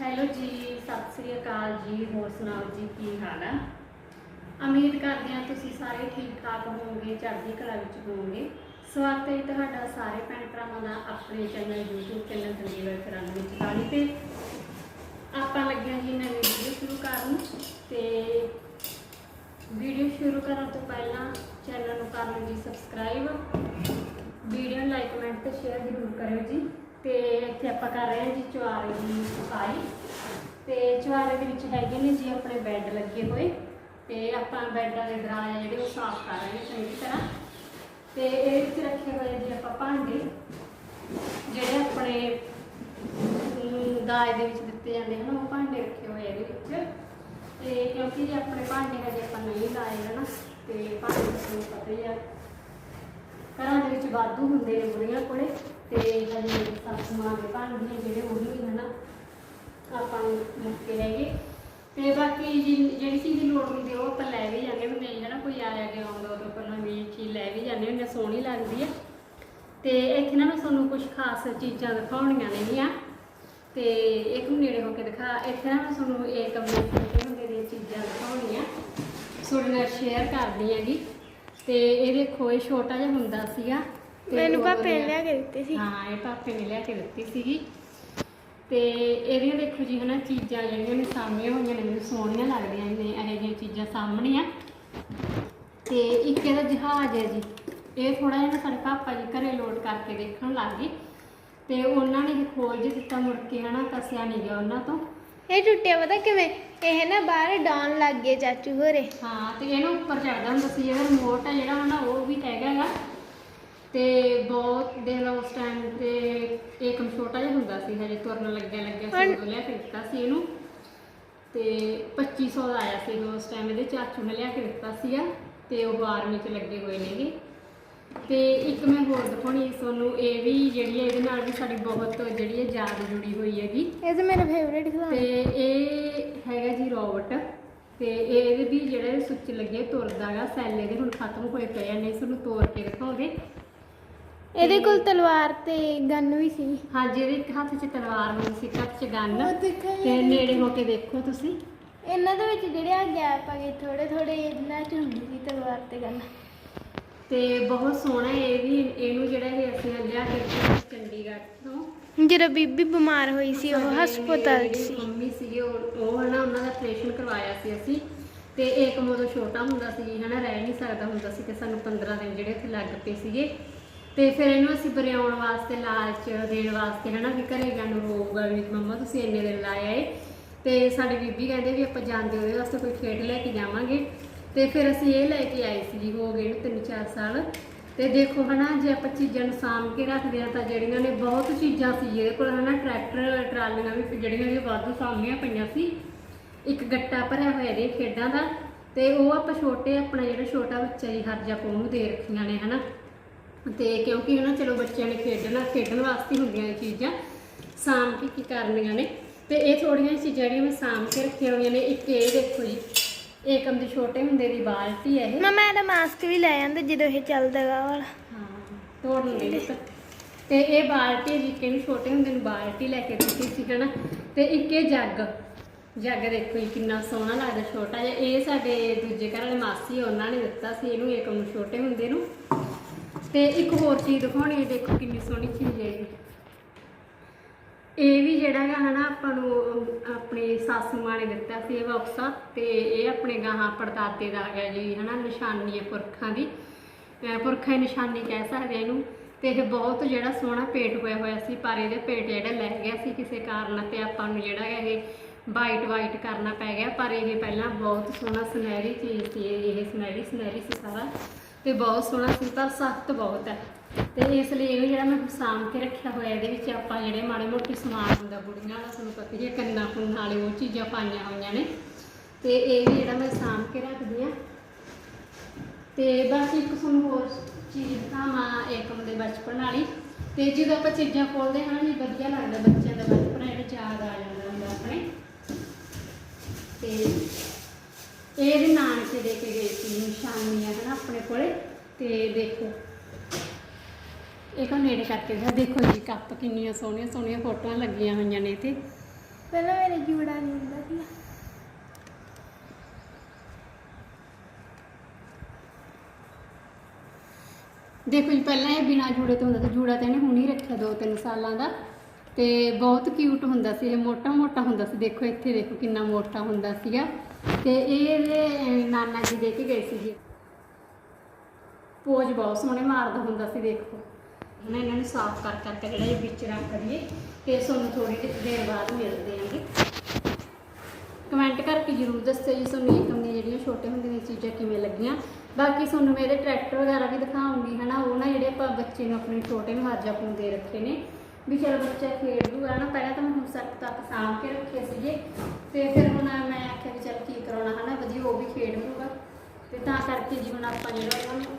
Hello ਜੀ, ਸਤਿ ਸ੍ਰੀ ਅਕਾਲ ਜੀ, ਹੋਰ ਸੁਣਾਓ ਜੀ, ਕੀ ਹਾਲ ਆ? ਉਮੀਦ ਕਰਦੇ ਹਾਂ ਤੁਸੀਂ ਸਾਰੇ ਠੀਕ ਠਾਕ ਹੋਵੋਗੇ, ਚੜ੍ਹਦੀ ਕਲਾ ਵਿੱਚ ਹੋਵੋਗੇ। ਸਵਾਗਤ ਹੈ ਤੁਹਾਡਾ ਸਾਰੇ ਭੈਣ ਭਰਾਵਾਂ ਦਾ ਆਪਣੇ ਚੈਨਲ, YouTube ਚੈਨਲ ਦਲਜੀਵਰ ਕਰਨ ਵਿੱਚ ਕਾਲੀ ਤੇ। ਆਪਾਂ ਲੱਗਿਆ ਜੀ ਨਵੀਂ ਵੀਡੀਓ ਸ਼ੁਰੂ ਕਰਨ ਤੇ ਵੀਡੀਓ ਸ਼ੁਰੂ ਕਰਨ ਤੋਂ ਪਹਿਲਾਂ ਚੈਨਲ ਨੂੰ ਕਰ ਲਓ ਜੀ ਸਬਸਕ੍ਰਾਈਬ ਵੀਡੀਓ ਲਾਈਕ ਕਮੈਂਟ ਤੇ ਸ਼ੇਅਰ ਜ਼ਰੂਰ ਕਰਿਓ ਜੀ। ਤੇ ਇੱਥੇ ਆਪਾਂ ਕਰ ਰਹੇ ਹਾਂ ਜੀ ਚੁਆਰੇ ਦੀ ਸਫ਼ਾਈ। ਤੇ ਚੁਆਰੇ ਦੇ ਵਿੱਚ ਹੈਗੇ ਨੇ ਜੀ ਆਪਣੇ ਬੈੱਡ ਲੱਗੇ ਹੋਏ। ਤੇ ਆਪਾਂ ਬੈੱਡਾਂ ਦੇ ਦਰਾਜ਼ ਜਿਹੜੇ ਉਹ ਸਾਫ਼ ਕਰ ਰਹੇ ਹਾਂ ਚੰਗੀ ਤਰ੍ਹਾਂ। ਤੇ ਇਹ ਵਿੱਚ ਰੱਖੇ ਹੋਏ ਜੀ ਆਪਾਂ ਭਾਂਡੇ ਜਿਹੜੇ ਆਪਣੇ ਅਮ, ਦਾਜ ਦੇ ਵਿੱਚ ਦਿੱਤੇ ਜਾਂਦੇ ਹਨ ਉਹ ਭਾਂਡੇ ਰੱਖੇ ਹੋਏ ਇਹਦੇ ਵਿੱਚ। ਤੇ ਕਿਉਂਕਿ ਜੇ ਆਪਣੇ ਭਾਂਡੇ ਹਜੇ ਆਪਾਂ ਨਹੀਂ ਲਾਏ ਹਨ ਤੇ ਭਾਂਡੇ ਤੁਹਾਨੂੰ ਪਤਾ ਹੀ ਆ। ਘਰਾਂ ਦੇ ਵਿੱਚ ਵਾਧੂ ਹੁੰਦੇ ਨੇ ਬੁੜੀਆਂ ਕੋਲੇ। ਤੇ ਹਜੇ ਸੱਸ ਮਾਂ ਦੇ ਭਾਂਡੇ ਜਿਹੜੇ ਉਹ ਵੀ ਹਨ ਆਪਾਂ ਨੂੰ ਮੁੱਕੇ ਹੈਗੇ। ਤੇ ਬਾਕੀ ਜਿ- ਜਿਹੜੀ ਚੀਜ਼ ਦੀ ਲੋੜ ਹੁੰਦੀ ਆ ਉਹ ਆਪਾਂ ਲੈ ਵੀ ਜਾਂਦੇ ਹੁੰਦੇ ਹਾਂ ਜਿਹੜਾ ਕੋਈ ਆਇਆ ਗਿਆ ਆਉਂਦਾ ਉਦੋਂ ਪਹਿਲਾਂ ਵੀ ਚੀਜ਼ ਲੈ ਵੀ ਜਾਂਦੇ ਹੁੰਦੇ ਹਾਂ, ਸੋਹਣੀ ਲੱਗਦੀ ਹੈ ਤੇ ਇੱਥੇ ਨਾ ਮੈਂ ਤੁਹਾਨੂੰ ਕੁਝ ਖਾਸ ਚੀਜ਼ਾਂ ਦਿਖਾਉਣੀਆਂ ਨੇਗੀਆਂ। ਤੇ ਇੱਕ ਨੂੰ ਨੇੜੇ ਹੋ ਕੇ ਦਿਖਾ ਇੱਥੇ ਨਾ ਮੈਂ ਤੁਹਾਨੂੰ ਇਹ ਕਮਰੇ ਛੋਟੇ ਹੁੰਦੇ ਨੇ ਚੀਜ਼ਾਂ ਦਿਖਾਉਣੀਆਂ। ਤੁਹਾਡੇ ਨਾਲ ਸ਼ੇਅਰ ਕਰਦੀ ਹੈਗੀ। ਤੇ ਇਹ ਦੇਖੋ ਇਹ ਛੋਟਾ ਜਿਹਾ ਹੁੰਦਾ ਸੀਗਾ। ਤੇ ਮੈਨੂੰ ਪਾਪੇ ਨੇ ਲਿਆ ਕੇ ਦਿੱਤੇ ਸੀ। ਹਾਂ ਇਹ ਪਾਪੇ ਨੇ ਲਿਆ ਕੇ ਦਿੱਤੀ ਸੀਗੀ। ਤੇ ਇਹਦੀਆਂ ਦੇਖੋ ਜੀ ਹਨਾ ਚੀਜ਼ਾਂ ਜਿਹੜੀਆਂ ਨੇ ਸਾਹਮਣੇ ਹੋਈਆਂ ਨੇ ਮੈਨੂੰ ਸੋਹਣੀਆਂ ਲੱਗਦੀਆਂ ਨੇ ਇਹੋ ਜਿਹੀਆਂ ਚੀਜ਼ਾਂ ਸਾਹਮਣੇ ਆ ਤੇ ਇੱਕ ਇਹਦਾ ਜਹਾਜ਼ ਹੈ ਜੀ। ਇਹ ਥੋੜਾ ਜਿਹਾ ਸਾਡੇ ਪਾਪਾ ਜੀ ਘਰੇ ਲੋਡ ਕਰਕੇ ਦੇਖਣ ਲੱਗ ਗਏ। ਤੇ ਉਹਨਾਂ ਨੇ ਇਹ ਖੋਲ ਜਿਹਾ ਦਿੱਤਾ ਮੁੜ ਕੇ ਹਨਾ ਕਸਿਆ ਨਹੀਂ ਗਿਆ ਉਹਨਾਂ ਤੋਂ। ਇਹ ਟੁੱਟਿਆ ਪਤਾ ਕਿਵੇਂ? ਇਹ ਨਾ ਬਾਹਰ ਡਾਉਣ ਲੱਗ ਗਏ ਚਾਚੂ ਹੋਰੇ। ਹਾਂ ਤੇ ਇਹਨੂੰ ਉੱਪਰ ਚੜਦਾ ਹੁੰਦਾ ਸੀ ਇਹਦਾ ਰਿਮੋਟ ਆ ਜਿਹੜਾ ਹਨਾ ਉਹ ਵੀ ਹੈਗਾ ਗਾ। ਤੇ ਬਹੁਤ ਲਓ ਉਸ ਟਾਈਮ ਤੇ ਏਕਮ ਛੋਟਾ ਜਿਹਾ ਹੁੰਦਾ ਸੀ ਹਜੇ ਤੁਰਨ ਲੱਗਿਆ ਲੱਗਿਆ ਸੀ ਉਦੋਂ ਲਿਆ ਕੇ ਦਿੱਤਾ ਸੀ ਇਹਨੂੰ। ਤੇ 2500 ਦਾ ਆਇਆ ਸੀ ਉਸ ਟਾਈਮ ਇਹਦੇ ਚਾਚੂ ਨੇ ਲਿਆ ਕੇ ਦਿੱਤਾ ਸੀਗਾ ਤੇ ਉਹ ਆਰਮੀ 'ਚ ਲੱਗੇ ਹੋਏ ਨੇਗੇ। ਤੇ ਇੱਕ ਮੈਂ ਹੋਰ ਦਿਖਾਉਣੀ ਤੁਹਾਨੂੰ ਇਹ ਵੀ ਜਿਹੜੀ ਹੈ ਇਹਦੇ ਨਾਲ ਵੀ ਸਾਡੀ ਬਹੁਤ ਜਿਹੜੀ ਹੈ ਯਾਦ ਜੁੜੀ ਹੋਈ ਹੈਗੀ। ਇਹ ਤਾਂ ਮੇਰਾ ਫੇਵਰੇਟ ਤੇ ਖਿਡੌਣਾ ਇਹ ਹੈਗਾ ਜੀ ਰੋਬਟ ਤੇ ਇਹਦੇ ਵੀ ਜਿਹੜੇ ਸੁੱਚ ਲੱਗੇ ਤੁਰਦਾਗਾ ਸੈੱਲ ਇਹਦੇ ਹੁਣ ਖਤਮ ਹੋਏ ਪਏ ਆ ਨਹੀਂ ਤੁਹਾਨੂੰ ਤੋੜ ਕੇ ਦਿਖਾਉਂਦੇ ਇਹਦੇ ਕੋਲ ਤਲਵਾਰ ਤੇ ਗਨ ਵੀ ਸੀ। ਹਾਂਜੀ ਇਹਦੇ ਇੱਕ ਹੱਥ 'ਚ ਤਲਵਾਰ ਹੁੰਦੀ ਸੀ ਇੱਕ ਹੱਥ 'ਚ ਗਨ ਦੇਖਿਆ ਤੇ ਨੇੜੇ ਹੋ ਕੇ ਦੇਖੋ ਤੁਸੀਂ। ਇਹਨਾਂ ਦੇ ਵਿੱਚ ਜਿਹੜੇ ਆ ਗੈਪ ਆ ਗਏ ਥੋੜੇ ਥੋੜੇ ਇਹਨਾਂ ਚ ਹੁੰਦੀ ਸੀ ਤਲਵਾਰ ਤੇ ਗਨ ਤੇ ਬਹੁਤ ਸੋਹਣਾ ਇਹ ਵੀ ਇਹਨੂੰ ਜਿਹੜਾ ਇਹ ਅਸੀਂ ਲਿਆ ਕੇ ਦਿੱਤਾ ਚੰਡੀਗੜ੍ਹ ਤੋਂ ਜਦੋਂ ਬੀਬੀ ਬਿਮਾਰ ਹੋਈ ਸੀ ਉਹ ਹਸਪਤਾਲ 'ਚ ਸੀ। ਮੰਮੀ ਸੀਗੇ ਉਹ ਉਹ ਹਨਾ ਉਹਨਾਂ ਦਾ ਆਪਰੇਸ਼ਨ ਕਰਵਾਇਆ ਸੀ ਅਸੀਂ। ਤੇ ਏਕਮ ਉਦੋਂ ਛੋਟਾ ਹੁੰਦਾ ਸੀ ਹਨਾ ਰਹਿ ਨਹੀਂ ਸਕਦਾ ਹੁੰਦਾ ਸੀ ਤੇ ਸਾਨੂੰ 15 ਦਿਨ ਜਿਹੜੇ ਉੱਥੇ ਲੱਗ ਪਏ ਸੀਗੇ। ਤੇ ਫਿਰ ਇਹਨੂੰ ਅਸੀਂ ਬਰਿਆਉਣ ਵਾਸਤੇ, ਲਾਲਚ ਦੇਣ ਵਾਸਤੇ ਹਨਾ ਵੀ ਘਰੇ ਜਾਣ ਨੂੰ ਰੋਊਗਾ ਵੀ ਮੰਮਾ ਤੁਸੀਂ ਇੰਨੇ ਦਿਨ ਲਾਇਆ ਏ ਤੇ ਸਾਡੀ ਬੀਬੀ ਕਹਿੰਦੇ ਵੀ ਆਪਾਂ ਜਾਂਦੇ ਉਹਦੇ ਵਾਸਤੇ ਕੋਈ ਖੇਡ ਲੈ ਕੇ ਜਾਵਾਂਗੇ। ਤੇ ਫਿਰ ਅਸੀਂ ਇਹ ਲੈ ਕੇ ਆਏ ਸੀ ਹੋ ਗਏ ਨੂੰ 3-4 ਸਾਲ। ਤੇ ਦੇਖੋ ਹਨਾ, ਜੇ ਆਪਾਂ ਚੀਜ਼ਾਂ ਨੂੰ ਸਾਂਭ ਕੇ ਰੱਖਦੇ ਆ ਤਾਂ ਜਿਹੜੀਆਂ ਨੇ ਬਹੁਤ ਚੀਜ਼ਾਂ ਸੀ ਇਹਦੇ ਕੋਲ ਹਨਾ, ਟਰੈਕਟਰ, ਟਰਾਲੀਆਂ ਵੀ, ਜਿਹੜੀਆਂ ਨੇ ਵਾਧੂ ਸਾਂਭੀਆਂ ਪਈਆਂ ਸੀ। ਇੱਕ ਗੱਟਾ ਭਰਿਆ ਹੋਇਆ ਇਹਦੇ ਖੇਡਾਂ ਦਾ। ਤੇ ਉਹ ਆਪਾਂ ਛੋਟੇ, ਆਪਣਾ ਜਿਹੜਾ ਛੋਟਾ ਬੱਚਾ ਜੀ, ਹਰਜਾ ਉਹਨੂੰ ਦੇ ਰੱਖੀਆਂ ਨੇ ਹਨਾ। ਤੇ ਕਿਉਂਕਿ ਉਹਨਾਂ ਚਲੋ ਬੱਚਿਆਂ ਨੇ ਖੇਡਣਾ ਖੇਡਣ ਵਾਸਤੇ ਹੁੰਦੀਆਂ ਇਹ ਚੀਜ਼ਾਂ ਸਾਂਭ ਕੇ ਕੀ ਕਰਨੀਆਂ ਨੇ। ਤੇ ਇਹ ਥੋੜੀਆਂ ਚੀਜ਼ਾਂ ਜਿਹੜੀਆਂ ਮੈਂ ਸਾਂਭ ਕੇ ਰੱਖੀਆਂ ਹੋਈਆਂ ਨੇ। ਇੱਕ ਇਹ ਦੇਖੋ ਜੀ ਏਕਮ ਦੀ ਛੋਟੇ ਹੁੰਦੇ ਦੀ ਬਾਲਟੀ ਹੈ ਇਹ। ਮਮਾ ਇਹਦਾ ਮਾਸਕ ਵੀ ਲੈ ਜਾਂਦੇ ਜਦੋਂ ਇਹ ਚੱਲਦਾਗਾ ਵਾਲਾ। ਹਾਂ ਤੋੜ ਨਹੀਂ ਦਿੱਤਾ। ਤੇ ਇਹ ਬਾਲਟੀ ਜੀ ਕਿ ਛੋਟੇ ਹੁੰਦੇ ਨੂੰ ਬਾਲਟੀ ਲੈ ਕੇ ਦਿੱਤੀ ਸੀ ਹਨਾ। ਤੇ ਇੱਕ ਇਹ ਜੱਗ। ਜੱਗ ਦੇਖੋ ਜੀ ਕਿੰਨਾ ਸੋਹਣਾ ਲੱਗਦਾ ਛੋਟਾ ਜਿਹਾ। ਇਹ ਸਾਡੇ ਦੂਜੇ ਘਰ ਵਾਲੇ ਮਾਸੀ ਉਹਨਾਂ ਨੇ ਦਿੱਤਾ ਸੀ ਇਹਨੂੰ ਏਕਮ ਨੂੰ ਛੋਟੇ ਹੁੰਦੇ ਨੂੰ। ਤੇ ਇੱਕ ਹੋਰ ਚੀਜ਼ ਦਿਖਾਉਣੀ ਹੈ, ਦੇਖੋ ਕਿੰਨੀ ਸੋਹਣੀ ਚੀਜ਼ ਹੈ ਇਹ। ਇਹ ਵੀ ਜਿਹੜਾ ਹੈ ਹਨਾ, ਆਪਾਂ ਨੂੰ ਆਪਣੇ ਆਪਣੀ ਮਾਂ ਨੇ ਦਿੱਤਾ ਸੀ ਇਹ ਬਕਸਾ ਤੇ ਇਹ ਆਪਣੇ ਗਾਹਾਂ ਪੜਦਾਦੇ ਦਾ ਹੈਗਾ ਜੀ, ਹਨਾ, ਨਿਸ਼ਾਨੀ ਹੈ ਪੁਰਖਾਂ ਦੀ। ਪੁਰਖਾਂ ਦੀ ਨਿਸ਼ਾਨੀ ਕਹਿ ਸਕਦੇ ਹਾਂ ਇਹਨੂੰ। ਤੇ ਇਹ ਬਹੁਤ ਜਿਹੜਾ ਸੋਹਣਾ ਪੇਟ ਹੋਇਆ ਹੋਇਆ ਸੀ, ਪਰ ਇਹਦੇ ਪੇਟ ਜਿਹੜਾ ਲੈ ਗਿਆ ਸੀ ਕਿਸੇ ਕਾਰਨ, ਤੇ ਆਪਾਂ ਨੂੰ ਜਿਹੜਾ ਹੈ ਇਹ ਵਾਈਟ ਵਾਈਟ ਕਰਨਾ ਪੈ ਗਿਆ, ਪਰ ਇਹ ਪਹਿਲਾਂ ਬਹੁਤ ਸੋਹਣਾ, ਸੁਨਹਿਰੀ ਚੀਜ਼ ਸੀ ਇਹ ਸੁਨਹਿਰੀ ਸੁਨਹਿਰੀ ਸੀ ਸਾਰਾ। ਤੇ ਬਹੁਤ ਸੋਹਣਾ ਸੀ, ਪਰ ਸਖਤ ਬਹੁਤ ਹੈ। ਤੇ ਇਸ ਲਈ ਇਹਨੂੰ ਜਿਹੜਾ ਮੈਂ ਸਾਂਭ ਕੇ ਰੱਖਿਆ ਹੋਇਆ, ਇਹਦੇ ਵਿੱਚ ਆਪਾਂ ਜਿਹੜੇ ਮਾੜੇ ਮੋਟੇ ਸਮਾਨ ਹੁੰਦਾ, ਬੁੜੀਆਂ ਦਾ ਤੁਹਾਨੂੰ ਪਤਾ ਹੀ ਹੈ, ਕੰਨਾਂ ਕੁੰਨਾਂ ਵਾਲੇ ਉਹ ਚੀਜ਼ਾਂ ਪਾਈਆਂ ਹੋਈਆਂ ਨੇ। ਤੇ ਇਹ ਵੀ ਜਿਹੜਾ ਮੈਂ ਸਾਂਭ ਕੇ ਰੱਖਦੀ ਆ ਤੇ ਬਸ ਇੱਕ ਤੁਹਾਨੂੰ ਹੋਰ ਚੀਜ਼ ਦਿਖਾਵਾਂ ਏਕਮ ਦੇ ਬਚਪਨ ਵਾਲੀ। ਤੇ ਜਦੋਂ ਆਪਾਂ ਚੀਜ਼ਾਂ ਖੋਲਦੇ ਹਾਂ ਜੀ ਵਧੀਆ ਲੱਗਦਾ, ਬੱਚਿਆਂ ਦਾ ਬਚਪਨ ਜਿਹੜਾ ਯਾਦ ਆ ਜਾਂਦਾ ਹੁੰਦਾ ਆਪਣੇ ਤੇ ਇਹ ਇਹਦੇ ਨਾਨਕੇ ਦੇ ਕੇ ਗਏ ਸੀ ਨਿਸ਼ਾਨੀਆਂ ਹਨ ਆਪਣੇ ਕੋਲੇ ਤੇ ਦੇਖੋ। ਇਹ ਕੋ ਨੇੜੇ ਕਰਕੇ ਦਿਖਾ, ਦੇਖੋ ਜੀ ਕੱਪ ਕਿੰਨੀਆਂ ਸੋਹਣੀਆਂ ਸੋਹਣੀਆਂ ਫੋਟੋਆਂ ਲੱਗੀਆਂ ਹੋਈਆਂ ਨੇ ਤੇ ਪਹਿਲਾਂ ਮੇਰੇ ਜੂੜਾ ਨਹੀਂ ਹੁੰਦਾ ਸੀ। ਦੇਖੋ ਜੀ ਪਹਿਲਾਂ ਇਹ ਬਿਨਾ ਜੂੜੇ ਤੋਂ ਹੁੰਦਾ ਸੀ ਜੂੜਾ ਤਾਂ ਇਹਨੇ ਹੁਣ ਹੀ ਰੱਖਿਆ 2-3 ਸਾਲਾਂ ਦਾ। ਤੇ ਬਹੁਤ ਕਿਊਟ ਹੁੰਦਾ ਸੀ ਇਹ ਮੋਟਾ ਮੋਟਾ ਹੁੰਦਾ ਸੀ। ਦੇਖੋ ਇੱਥੇ ਦੇਖੋ ਕਿੰਨਾ ਮੋਟਾ ਹੁੰਦਾ ਸੀਗਾ। ਤੇ ਇਹ ਇਹਦੇ ਨਾਨਾ ਜੀ ਦੇ ਕੇ ਗਏ ਸੀਗੇ। ਪੋਜ ਬਹੁਤ ਸੋਹਣੇ ਮਾਰਦਾ ਹੁੰਦਾ ਸੀ, ਦੇਖੋ। ਹੁਣ ਇਹਨਾਂ ਨੂੰ ਸਾਫ਼ ਕਰ ਕਰਕੇ ਜਿਹੜਾ ਇਹ ਵਿੱਚ ਰੱਖ ਦਈਏ ਤੇ ਤੁਹਾਨੂੰ ਥੋੜੀ ਦੇਰ ਬਾਅਦ ਮਿਲਦੇ ਆਂਗੇ। ਕਮੈਂਟ ਕਰਕੇ ਜਰੂਰ ਦੱਸਿਓ ਜੀ ਤੁਹਾਨੂੰ ਇਹ ਕੰਨੀਆਂ ਜਿਹੜੀਆਂ ਛੋਟੇ ਹੁੰਦੇ ਦੀਆਂ ਚੀਜ਼ਾਂ ਕਿਵੇਂ ਲੱਗੀਆਂ। ਬਾਕੀ ਤੁਹਾਨੂੰ ਮੇਰੇ ਟਰੈਕਟਰ ਵਗੈਰਾ ਵੀ ਦਿਖਾਉਂਗੀ ਹਨਾ ਉਹ ਨਾ ਜਿਹੜੇ ਆਪਾਂ ਬੱਚੇ ਨੂੰ ਆਪਣੇ ਛੋਟੇ ਨੂੰ ਅੱਜ ਨੂੰ ਦੇ ਰੱਖੇ ਨੇ। ਵੀ ਚਲ ਬੱਚਾ ਖੇਡ ਲੂਗਾ ਨਾ, ਪਹਿਲਾਂ ਤਾਂ ਮੈਂ ਹੁਣ ਸੱਤ ਤੱਕ ਸਾਂਭ ਕੇ ਰੱਖੇ ਸੀਗੇ। ਤੇ ਫਿਰ ਹੁਣ ਮੈਂ ਆਖਿਆ ਵੀ ਚਲ ਕੀ ਕਰਾਉਣਾ, ਹਨਾ, ਵਧੀਆ ਉਹ ਵੀ ਖੇਡ ਲੂਗਾ। ਤੇ ਤਾਂ ਕਰਕੇ ਜੀ ਹੁਣ ਆਪਾਂ ਜਿਹੜਾ ਉਹਨਾਂ ਨੂੰ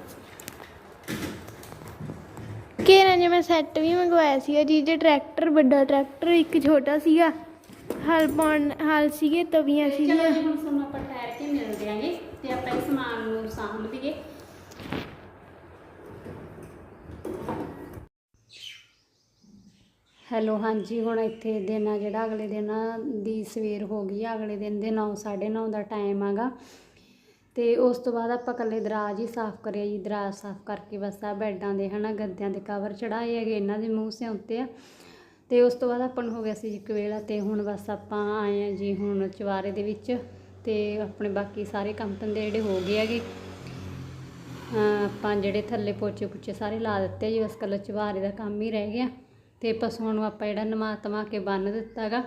ਕੇਰਾਂ ਜੇ ਮੈਂ ਸੈੱਟ ਵੀ ਮੰਗਵਾਇਆ ਸੀਗਾ ਜਿਹਦੇ ਟਰੈਕਟਰ ਵੱਡਾ ਟਰੈਕਟਰ ਇੱਕ ਛੋਟਾ ਸੀਗਾ। ਹਲ ਪਾਉਣ ਹਲ ਸੀਗੇ ਤਵੀਆਂ ਚਲੋ ਜੀ ਹੁਣ ਆਪਾਂ ਠਹਿਰ ਕੇ ਮਿਲਦੇ ਆਂਗੇ ਤੇ ਆਪਾਂ ਇਹ ਸਮਾਨ ਨੂੰ ਸਾਂਭ ਲਈਏ। ਹੈਲੋ ਹਾਂਜੀ ਹੁਣ ਇੱਥੇ ਦਿਨ ਆ ਜਿਹੜਾ ਅਗਲੇ ਦਿਨ ਦੀ ਸਵੇਰ ਹੋ ਗਈ ਆ ਅਗਲੇ ਦਿਨ ਦੇ 9 9:30 ਦਾ ਟਾਈਮ ਆਗਾ ਤੇ ਉਸ ਤੋਂ ਬਾਅਦ ਆਪਾਂ ਕੱਲੇ ਦਰਾਜ ਹੀ ਸਾਫ਼ ਕਰਿਆ ਜੀ, ਦਰਾਜ ਸਾਫ਼ ਕਰਕੇ ਬਸ ਆ ਬੈੱਡਾਂ ਦੇ ਹਨਾ, ਗੱਦਿਆਂ ਦੇ ਕਵਰ ਚੜਾਏ ਹੈਗੇ, ਇਹਨਾਂ ਦੇ ਮੂੰਹ ਸੇ ਉੱਤੇ ਆ। ਤੇ ਉਸ ਤੋਂ ਬਾਅਦ ਆਪਾਂ ਨੂੰ ਹੋ ਗਿਆ ਸੀ ਇੱਕ ਵੇਲਾ ਤੇ ਹੁਣ ਬਸ ਆਪਾਂ ਆਏ ਆ ਜੀ ਹੁਣ ਚਵਾਰੇ ਦੇ ਵਿੱਚ ਤੇ ਆਪਣੇ ਬਾਕੀ ਸਾਰੇ ਕੰਮ ਧੰਦੇ ਜਿਹੜੇ ਹੋ ਗਏ ਹੈਗੇ। ਆਪਾਂ ਜਿਹੜੇ ਥੱਲੇ ਪੋਚੇ ਪੁੱਚੇ ਸਾਰੇ ਲਾ ਦਿੱਤੇ ਜੀ, ਬਸ ਕੱਲ੍ਹ ਚਵਾਰੇ ਦਾ ਕੰਮ ਹੀ ਰਹਿ ਗਿਆ। ਤੇ ਪਸ਼ੂਆਂ ਨੂੰ ਆਪਾਂ ਜਿਹੜਾ ਨਮਾ ਤਮਾ ਕੇ ਬੰਨ ਦਿੱਤਾਗਾ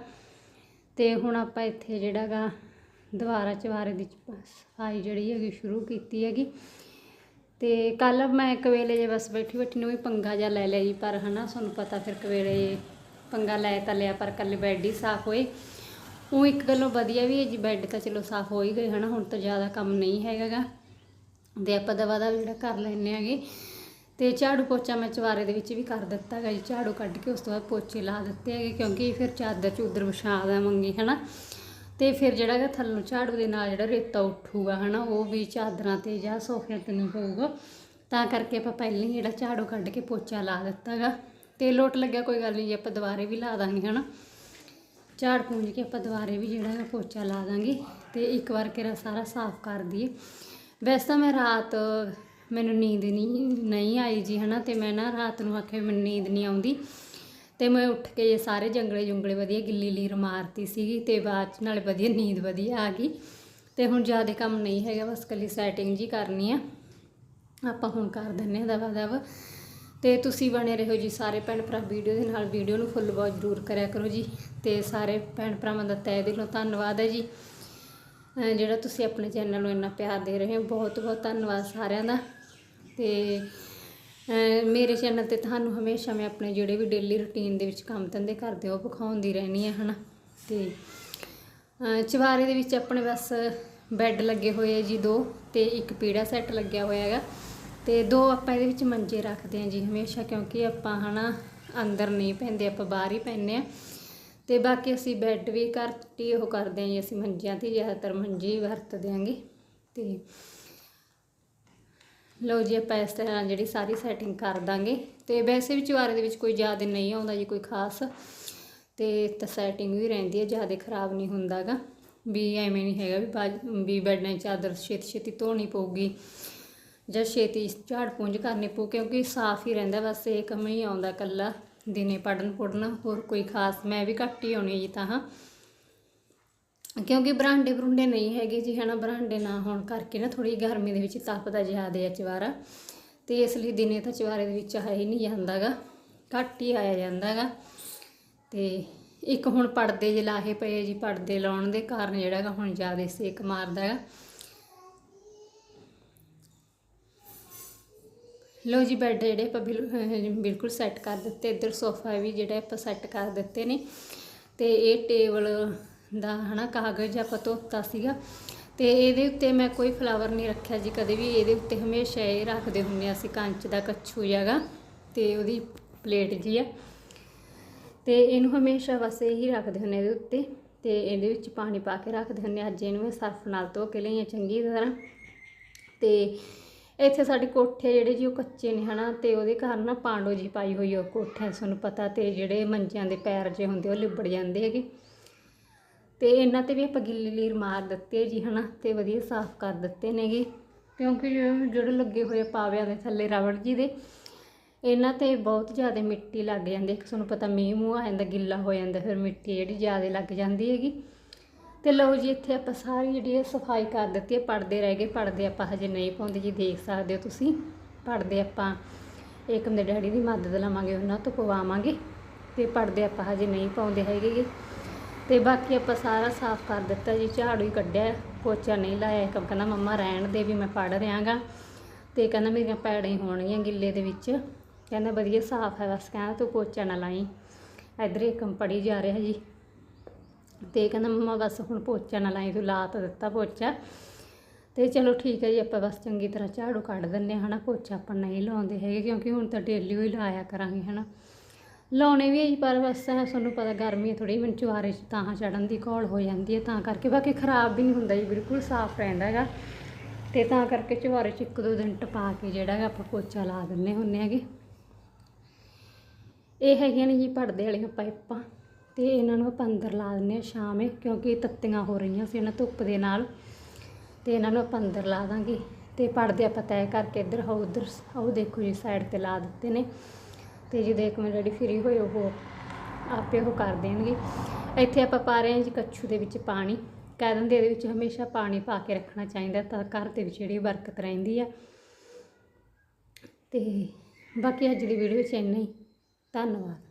ਤੇ ਹੁਣ ਆਪਾਂ ਇੱਥੇ ਜਿਹੜਾ ਗਾ ਦੁਬਾਰਾ ਚਵਾਰੇ ਦੀ ਸਫ਼ਾਈ ਜਿਹੜੀ ਹੈਗੀ ਸ਼ੁਰੂ ਕੀਤੀ ਹੈਗੀ। ਤੇ ਕੱਲ ਮੈਂ ਇੱਕ ਵੇਲੇ ਜੇ ਬਸ ਬੈਠੀ ਬੈਠੀ ਨੂੰ ਵੀ ਪੰਗਾ ਜਿਹਾ ਲੈ ਲਿਆ ਜੀ, ਪਰ ਹਨਾ ਤੁਹਾਨੂੰ ਪਤਾ ਫਿਰ ਕਵੇਲੇ ਪੰਗਾ ਲੈ ਤਾਂ ਲਿਆ, ਪਰ ਕੱਲੇ ਬੈੱਡ ਹੀ ਸਾਫ਼ ਹੋਏ। ਉਹ ਇੱਕ ਗੱਲੋਂ ਵਧੀਆ ਵੀ ਹੈ ਜੀ, ਬੈੱਡ ਤਾਂ ਚਲੋ ਸਾਫ਼ ਹੋ ਹੀ ਗਏ ਹਨਾ, ਹੁਣ ਤਾਂ ਜ਼ਿਆਦਾ ਕੰਮ ਨਹੀਂ ਹੈਗਾਗਾ। ਤੇ ਆਪਾਂ ਦਵਾ ਦਾ ਜਿਹੜਾ ਕਰ ਲੈਂਦੇ ਆਗੇ ਤੇ ਝਾੜੂ ਪੋਚਾ ਮੈਂ ਚਵਾਰੇ ਦੇ ਵਿੱਚ ਵੀ ਕਰ ਦਿੱਤਾ ਹੈਗਾ ਜੀ, ਝਾੜੂ ਕੱਢ ਕੇ ਉਸ ਤੋਂ ਬਾਅਦ ਪੋਚੇ ਲਾ ਦਿੱਤੇ ਹੈਗੇ, ਕਿਉਂਕਿ ਫਿਰ ਚਾਦਰ ਚੂਦਰ ਵਿਛਾ ਦੇਵਾਂਗੇ ਹਨਾ। ਤੇ ਫਿਰ ਜਿਹੜਾ ਹੈਗਾ ਥੱਲੋਂ ਝਾੜੂ ਦੇ ਨਾਲ ਜਿਹੜਾ ਰੇਤਾ ਉੱਠੂਗਾ, ਹਨਾ, ਉਹ ਵੀ ਚਾਦਰਾਂ ਤੇ ਜਾਂ ਸੋਫਿਆਂ ਤੇ ਨਹੀਂ ਪਊਗਾ ਤਾਂ ਕਰਕੇ ਆਪਾਂ ਪਹਿਲਾਂ ਹੀ ਜਿਹੜਾ ਝਾੜੂ ਕੱਢ ਕੇ ਪੋਚਾ ਲਾ ਦਿੱਤਾ ਹੈਗਾ ਤੇ ਲੋਟ ਲੱਗਿਆ ਕੋਈ ਗੱਲ ਨਹੀਂ ਜੇ ਆਪਾਂ ਦੁਬਾਰੇ ਵੀ ਲਾ ਦਾਂਗੇ, ਹਨਾ। ਝਾੜ ਪੂੰਝ ਕੇ ਆਪਾਂ ਦੁਬਾਰੇ ਵੀ ਜਿਹੜਾ ਹੈਗਾ ਪੋਚਾ ਲਾ ਦਾਂਗੇ ਤੇ ਇੱਕ ਵਾਰ ਕਿਰਾ ਸਾਰਾ ਸਾਫ਼ ਕਰ ਦਈਏ। ਵੈਸੇ ਤਾਂ ਮੈਂ ਰਾਤ ਮੈਨੂੰ ਨੀਂਦ ਨਹੀਂ ਨਹੀਂ ਆਈ ਜੀ, ਹਨਾ, ਤੇ ਮੈਂ ਨਾ ਰਾਤ ਨੂੰ ਆਖਿਆ ਮੈਨੂੰ ਨੀਂਦ ਨਹੀਂ ਆਉਂਦੀ। ਤੇ ਮੈਂ ਉੱਠ ਕੇ ਇਹ ਸਾਰੇ ਜੰਗਲੇ ਜੁੰਗਲੇ ਵਧੀਆ ਗਿੱਲੀ ਲੀਰ ਮਾਰਤੀ ਸੀਗੀ ਤੇ ਬਾਅਦ ਚ ਨਾਲੇ ਵਧੀਆ ਨੀਂਦ ਵਧੀਆ ਆ ਗਈ। ਤੇ ਹੁਣ ਜ਼ਿਆਦਾ ਕੰਮ ਨਹੀਂ ਹੈਗਾ, ਬਸ ਕੱਲੀ ਸੈਟਿੰਗ ਜੀ ਕਰਨੀ ਆ। ਆਪਾਂ ਹੁਣ ਕਰ ਦਿੰਨੇ ਆ ਦਵਾ ਦਵ। ਤੇ ਤੁਸੀਂ ਬਣੇ ਰਹੋ ਜੀ ਸਾਰੇ ਭੈਣ ਭਰਾ ਵੀਡੀਓ ਦੇ ਨਾਲ। ਵੀਡੀਓ ਨੂੰ ਫੁੱਲ ਵਾਚ ਜ਼ਰੂਰ ਕਰਿਆ ਕਰੋ ਜੀ। ਤੇ ਸਾਰੇ ਭੈਣ ਭਰਾਵਾਂ ਦਾ ਤਹਿ ਦਿਲੋਂ ਧੰਨਵਾਦ ਹੈ ਜੀ। ਜਿਹੜਾ ਤੁਸੀਂ ਆਪਣੇ ਚੈਨਲ ਨੂੰ ਇੰਨਾ ਪਿਆਰ ਦੇ ਰਹੇ ਹੋ ਬਹੁਤ ਬਹੁਤ ਧੰਨਵਾਦ ਸਾਰਿਆਂ ਦਾ। ਤੇ ਮੇਰੇ ਚੈਨਲ ਤੇ ਤੁਹਾਨੂੰ ਹਮੇਸ਼ਾ ਮੈਂ ਆਪਣੇ ਜਿਹੜੇ ਵੀ ਡੇਲੀ ਰੁਟੀਨ ਦੇ ਵਿੱਚ ਕੰਮ ਧੰਦੇ ਕਰਦੇ ਉਹ ਵਿਖਾਉਂਦੀ ਰਹਿਣੀ ਹੈ, ਹਨਾ? ਤੇ ਚਵਾਰੇ ਦੇ ਵਿੱਚ ਆਪਣੇ ਬਸ ਬੈੱਡ ਲੱਗੇ ਹੋਏ ਆ ਜੀ ਦੋ ਤੇ ਇੱਕ ਪੀੜਾ ਸੈੱਟ ਲੱਗਿਆ ਹੋਇਆ ਹੈਗਾ। ਤੇ ਦੋ ਆਪਾਂ ਇਹਦੇ ਵਿੱਚ ਮੰਜੇ ਰੱਖਦੇ ਹਾਂ ਜੀ ਹਮੇਸ਼ਾ, ਕਿਉਂਕਿ ਆਪਾਂ, ਹਨਾ, ਅੰਦਰ ਨਹੀਂ ਪੈਂਦੇ, ਆਪਾਂ ਬਾਹਰ ਹੀ ਪੈਂਦੇ ਆ ਤੇ ਬਾਕੀ ਅਸੀਂ ਬੈੱਡ ਵੀ ਘਰ ਹੀ ਉਹ ਕਰਦੇ ਹਾਂ ਜੀ, ਅਸੀਂ ਮੰਜਿਆਂ ਤੇ ਜ਼ਿਆਦਾਤਰ ਮੰਜੇ ਹੀ ਵਰਤਦੇ ਆਂਗੇ ਤੇ ਲਓ ਜੀ ਆਪਾਂ ਇਸ ਤਰ੍ਹਾਂ ਜਿਹੜੀ ਸਾਰੀ ਸੈਟਿੰਗ ਕਰ ਦਾਂਗੇ। ਤੇ ਵੈਸੇ ਵੀ ਚਵਾਰੇ ਦੇ ਵਿੱਚ ਕੋਈ ਜ਼ਿਆਦਾ ਨਹੀਂ ਆਉਂਦਾ ਜੀ, ਕੋਈ ਖਾਸ। ਤੇ ਤਾਂ ਸੈਟਿੰਗ ਵੀ ਰਹਿੰਦੀ ਹੈ, ਜ਼ਿਆਦਾ ਖਰਾਬ ਨਹੀਂ ਹੁੰਦਾਗਾ। ਵੀ ਐਵੇਂ ਨਹੀਂ ਹੈਗਾ ਵੀ ਬਾਜ- ਵੀ ਬੈੱਡਾਂ 'ਚ ਚਾਦਰ ਛੇਤੀ ਛੇਤੀ ਧੋਣੀ ਪਊਗੀ ਜਾਂ ਛੇਤੀ ਝਾੜ ਪੂੰਝ ਕਰਨੀ ਪਊ, ਕਿਉਂਕਿ ਸਾਫ਼ ਹੀ ਰਹਿੰਦਾ, ਬਸ ਇਹ ਕੰਮ ਹੀ ਆਉਂਦਾ ਕੱਲਾ ਦਿਨੇ ਪੜਨ ਪੁੜਨ ਹੋਰ ਕੋਈ ਖਾਸ, ਮੈਂ ਵੀ ਘੱਟ ਹੀ ਆਉਣੀ ਜੀ ਤਾਂ। ਹਾਂ ਕਿਉਂਕਿ ਬਰਾਂਡੇ ਬਰੁੰਡੇ ਨਹੀਂ ਹੈਗੇ ਜੀ ਹਨਾ ਬਰਾਂਡੇ ਨਾ ਹੋਣ ਕਰਕੇ ਨਾ ਥੋੜੀ ਗਰਮੀ ਦੇ ਵਿੱਚ ਤਪਦਾ ਜ਼ਿਆਦਾ ਹੈ ਚਵਾਰਾ। ਤੇ ਇਸ ਲਈ ਦਿਨੇ ਤਾਂ ਚਵਾਰੇ ਦੇ ਵਿੱਚ ਆਇਆ ਹੀ ਨਹੀਂ ਜਾਂਦਾਗਾ ਘੱਟ ਹੀ ਆਇਆ ਜਾਂਦਾਗਾ ਤੇ ਇੱਕ ਹੁਣ ਪਰਦੇ ਜੇ ਲਾਹੇ ਪਏ ਜੀ, ਪਰਦੇ ਲਾਉਣ ਦੇ ਕਾਰਨ ਜਿਹੜਾ ਗਾ ਹੁਣ ਜ਼ਿਆਦਾ ਸੇਕ ਮਾਰਦਾ ਹੈਗਾ ਲੋ ਜੀ, ਬੈੱਡ ਜਿਹੜੇ ਆਪਾਂ ਬਿਲ- ਬਿਲਕੁਲ ਸੈੱਟ ਕਰ ਦਿੱਤੇ। ਇੱਧਰ ਸੋਫਾ ਵੀ ਜਿਹੜਾ ਆਪਾਂ ਸੈੱਟ ਕਰ ਦਿੱਤੇ ਨੇ। ਤੇ ਇਹ ਟੇਬਲ ਦਾ ਹਨਾ ਕਾਗਜ਼ ਆਪਾਂ ਧੋਤਾ ਸੀਗਾ। ਤੇ ਇਹਦੇ ਉੱਤੇ ਮੈਂ ਕੋਈ ਫਲਾਵਰ ਨਹੀਂ ਰੱਖਿਆ ਜੀ, ਕਦੇ ਵੀ ਇਹਦੇ ਉੱਤੇ ਹਮੇਸ਼ਾ ਇਹ ਰੱਖਦੇ ਹੁੰਦੇ ਹਾਂ ਅਸੀਂ ਕੰਚ ਦਾ ਕੱਛੂ ਜਗਾ ਤੇ ਉਹਦੀ ਪਲੇਟ ਜੀ ਆ। ਤੇ ਇਹਨੂੰ ਹਮੇਸ਼ਾ ਬਸ ਇਹੀ ਰੱਖਦੇ ਹੁੰਦੇ ਇਹਦੇ ਉੱਤੇ, ਤੇ ਇਹਦੇ ਵਿੱਚ ਪਾਣੀ ਪਾ ਕੇ ਰੱਖਦੇ ਹੁੰਦੇ ਅੱਜ ਇਹਨੂੰ ਮੈਂ ਸਰਫ ਨਾਲ ਧੋ ਕੇ ਲਈਆਂ ਚੰਗੀ ਤਰ੍ਹਾਂ। ਤੇ ਇੱਥੇ ਸਾਡੇ ਕੋਠੇ ਜਿਹੜੇ ਜੀ ਉਹ ਕੱਚੇ ਨੇ ਹਨਾ, ਤੇ ਉਹਦੇ ਕਾਰਨ ਨਾ ਪਾਂਡੋ ਜੀ ਪਾਈ ਹੋਈ ਉਹ ਕੋਠੇ ਤੁਹਾਨੂੰ ਪਤਾ ਤੇ ਜਿਹੜੇ ਮੰਜਿਆਂ ਦੇ ਪੈਰ ਜੇ ਹੁੰਦੇ ਉਹ ਲਿਬੜ ਜਾਂਦੇ ਹੈਗੇ। ਤੇ ਇਹਨਾਂ ਤੇ ਵੀ ਆਪਾਂ ਗਿੱਲੀ ਲੀਰ ਮਾਰ ਦਿੱਤੀ ਹੈ ਜੀ, ਹਨਾ? ਤੇ ਵਧੀਆ ਸਾਫ਼ ਕਰ ਦਿੱਤੇ ਨੇਗੇ। ਕਿਉਂਕਿ ਜਿਹੜੇ ਲੱਗੇ ਹੋਏ ਪਾਵਿਆਂ ਦੇ ਥੱਲੇ ਰਬੜ ਜੀ ਦੇ, ਇਹਨਾਂ ਤੇ ਬਹੁਤ ਜ਼ਿਆਦਾ ਮਿੱਟੀ ਲੱਗ ਜਾਂਦੀ ਹੈ। ਕਿ ਤੁਹਾਨੂੰ ਪਤਾ ਮੀਂਹ ਮੂੰਹ ਆ ਜਾਂਦਾ, ਗਿੱਲਾ ਹੋ ਜਾਂਦਾ, ਫਿਰ ਮਿੱਟੀ ਜਿਹੜੀ ਜ਼ਿਆਦਾ ਲੱਗ ਜਾਂਦੀ ਹੈਗੀ। ਤੇ ਲਓ ਜੀ, ਇੱਥੇ ਆਪਾਂ ਸਾਰੀ ਜਿਹੜੀ ਹੈ ਸਫ਼ਾਈ ਕਰ ਦਿੱਤੀ ਹੈ। ਪਰਦੇ ਰਹਿ ਗਏ। ਪਰਦੇ ਆਪਾਂ ਹਜੇ ਨਹੀਂ ਪਾਉਂਦੇ ਜੀ, ਦੇਖ ਸਕਦੇ ਹੋ ਤੁਸੀਂ। ਪਰਦੇ ਆਪਾਂ ਏਕਮ ਦੇ ਡੈਡੀ ਦੀ ਮਦਦ ਲਵਾਂਗੇ, ਉਹਨਾਂ ਤੋਂ ਪਵਾਵਾਂਗੇ। ਤੇ ਪਰਦੇ ਆਪਾਂ ਹਜੇ ਨਹੀਂ ਪਾਉਂਦੇ ਹੈਗੇ ਤੇ ਬਾਕੀ ਆਪਾਂ ਸਾਰਾ ਸਾਫ਼ ਕਰ ਦਿੱਤਾ ਜੀ, ਝਾੜੂ ਹੀ ਕੱਢਿਆ, ਪੋਚਾ ਨਹੀਂ ਲਾਇਆ, ਇੱਕ ਕਹਿੰਦਾ ਮੰਮਾ ਰਹਿਣ ਦੇ ਵੀ ਮੈਂ ਪੜ ਰਿਆਂਗਾ ਤੇ ਕਹਿੰਦਾ ਮੇਰੀਆਂ ਪੈੜਾਂ ਹੀ ਹੋਣਗੀਆਂ ਗਿੱਲੇ ਦੇ ਵਿੱਚ। ਕਹਿੰਦਾ ਵਧੀਆ ਸਾਫ਼ ਹੈ, ਬਸ ਕਹਿੰਦਾ ਤੂੰ ਪੋਚਾ ਨਾ ਲਾਈ। ਇੱਧਰ ਏਕਮ ਪੜੀ ਜਾ ਰਿਹਾ ਜੀ। ਤੇ ਕਹਿੰਦਾ ਮੰਮਾ ਬਸ ਹੁਣ ਪੋਚਾ ਨਾ ਲਾਈ, ਤੂੰ ਲਾ ਤਾਂ ਦਿੱਤਾ ਪੋਚਾ। ਤੇ ਚਲੋ ਠੀਕ ਹੈ ਜੀ, ਆਪਾਂ ਬਸ ਚੰਗੀ ਤਰ੍ਹਾਂ ਝਾੜੂ ਕੱਢ ਦਿੰਦੇ ਹਾਂ, ਹਨਾ। ਪੋਚਾ ਆਪਾਂ ਨਹੀਂ ਲਾਉਂਦੇ ਹੈਗੇ, ਕਿਉਂਕਿ ਹੁਣ ਤਾਂ ਡੇਲੀ ਹੀ ਲਾਇਆ ਕਰਾਂਗੇ, ਹਨਾ। ਲਾਉਣੇ ਵੀ ਜੀ ਪਰ ਬਸ ਤੁਹਾਨੂੰ ਪਤਾ ਗਰਮੀ ਥੋੜੀ ਮੈਨੂੰ ਚੁਆਰੇ 'ਚ ਤਾਂ ਚੜਨ ਦੀ ਘੋਲ ਹੋ ਜਾਂਦੀ ਹੈ, ਤਾਂ ਕਰਕੇ ਬਾਕੀ ਖਰਾਬ ਵੀ ਨਹੀਂ ਹੁੰਦਾ ਜੀ, ਬਿਲਕੁਲ ਸਾਫ਼ ਰਹਿੰਦਾ ਹੈਗਾ। ਤੇ ਤਾਂ ਕਰਕੇ ਚੁਆਰੇ 'ਚ ਇੱਕ ਦੋ ਦਿਨ ਟਪਾ ਕੇ ਜਿਹੜਾ ਹੈਗਾ ਆਪਾਂ ਪੋਚਾ ਲਾ ਦਿੰਨੇ ਹੁੰਨੇ ਹੈਗੇ। ਇਹ ਹੈਗੀਆਂ ਨੇ ਜੀ ਪਰਦੇ ਵਾਲੀਆਂ ਪਾਈਪਾਂ, ਤੇ ਇਹਨਾਂ ਨੂੰ ਆਪਾਂ ਅੰਦਰ ਲਾ ਦਿੰਨੇ ਆ ਸ਼ਾਮੇ, ਕਿਉਂਕਿ ਤੱਤੀਆਂ ਹੋ ਰਹੀਆਂ ਸੀ ਇਹਨਾਂ ਧੁੱਪ ਦੇ ਨਾਲ। ਤੇ ਇਹਨਾਂ ਨੂੰ ਆਪਾਂ ਅੰਦਰ ਲਾ ਦਾਂਗੇ, ਤੇ ਪਰਦੇ ਆਪਾਂ ਤੈਅ ਕਰਕੇ ਇੱਧਰ ਹੋ ਉੱਧਰ ਉਹ ਦੇਖੋ ਜੀ, ਸਾਈਡ ਤੇ ਲਾ ਦਿੱਤੇ ਨੇ। ਤੇ ਜਦੋਂ ਇੱਕ ਮਿੰਟ ਡੈਡੀ ਫਰੀ ਹੋਏ, ਉਹ ਆਪੇ ਉਹ ਕਰ ਦੇਣਗੇ। ਇੱਥੇ ਆਪਾਂ ਪਾ ਰਹੇ ਹਾਂ ਜੀ ਕੱਛੂ ਦੇ ਵਿੱਚ ਪਾਣੀ। ਕਹਿ ਦਿੰਦੇ ਇਹਦੇ ਵਿੱਚ ਹਮੇਸ਼ਾ ਪਾਣੀ ਪਾ ਕੇ ਰੱਖਣਾ ਚਾਹੀਦਾ ਤਾਂ ਘਰ ਦੇ ਵਿੱਚ ਜਿਹੜੀ ਬਰਕਤ ਰਹਿੰਦੀ ਆ। ਤੇ ਬਾਕੀ ਅੱਜ ਦੀ ਵੀਡੀਓ 'ਚ ਇੰਨਾ ਹੀ। ਧੰਨਵਾਦ।